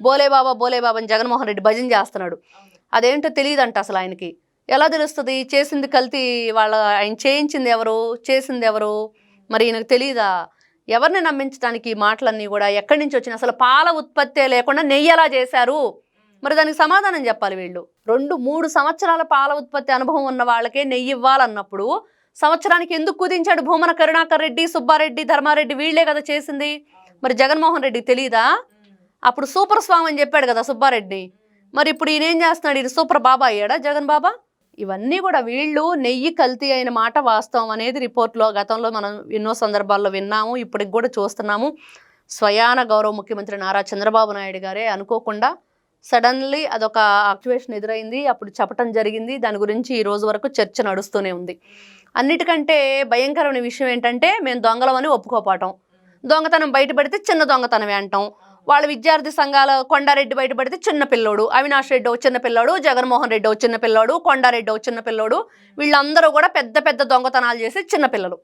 బోలే బాబా బోలే బాబా అని జగన్మోహన్ రెడ్డి భజన చేస్తున్నాడు. అదేంటో తెలియదంట అసలు ఆయనకి. ఎలా తెలుస్తుంది? చేసింది కల్తీ వాళ్ళ ఆయన చేయించింది ఎవరు? చేసింది ఎవరు? మరి ఈయనకు తెలియదా ఎవరిని నమ్మించడానికి ఈ మాటలన్నీ కూడా ఎక్కడి నుంచి వచ్చినాయి? అసలు పాల ఉత్పత్తే లేకుండా నెయ్యి ఎలా చేశారు? మరి దానికి సమాధానం చెప్పాలి వీళ్ళు. రెండు మూడు సంవత్సరాల పాల ఉత్పత్తి అనుభవం ఉన్న వాళ్ళకే నెయ్యి ఇవ్వాలన్నప్పుడు సంవత్సరానికి ఎందుకు కుదించాడు భూమన కరుణాకర్ రెడ్డి సుబ్బారెడ్డి ధర్మారెడ్డి వీళ్ళే కదా చేసింది? మరి జగన్మోహన్ రెడ్డి తెలియదా అప్పుడు సూపర్ స్వామి అని చెప్పాడు కదా సుబ్బారెడ్డి. మరి ఇప్పుడు ఈయన ఏం చేస్తున్నాడు? ఈయన సూపర్ బాబా అయ్యాడా జగన్ బాబా? ఇవన్నీ కూడా వీళ్ళు నెయ్యి కల్తీ అయిన మాట వాస్తవం అనేది రిపోర్ట్లో గతంలో మనం ఎన్నో సందర్భాల్లో విన్నాము ఇప్పటికి కూడా చూస్తున్నాము. స్వయాన గౌరవ ముఖ్యమంత్రి నారా చంద్రబాబు నాయుడు గారే అనుకోకుండా సడన్లీ అదొక యాక్టివేషన్ ఎదురైంది అప్పుడు చెప్పటం జరిగింది. దాని గురించి ఈ రోజు వరకు చర్చ నడుస్తూనే ఉంది. అన్నిటికంటే భయంకరమైన విషయం ఏంటంటే మేము దొంగలమని ఒప్పుకోపాటం దొంగతనం బయటపడితే చిన్న దొంగతనమే అంటాం. వాళ్ళ విద్యార్థి సంఘాల కొండారెడ్డి బయటపడితే చిన్న పిల్లోడు అవినాష్ రెడ్డి ఓ చిన్న పిల్లోడు జగన్మోహన్ రెడ్డి ఓ చిన్న పిల్లోడు కొండారెడ్డి ఓ చిన్న పిల్లోడు వీళ్ళందరూ కూడా పెద్ద పెద్ద దొంగతనాలు చేసి చిన్నపిల్లలు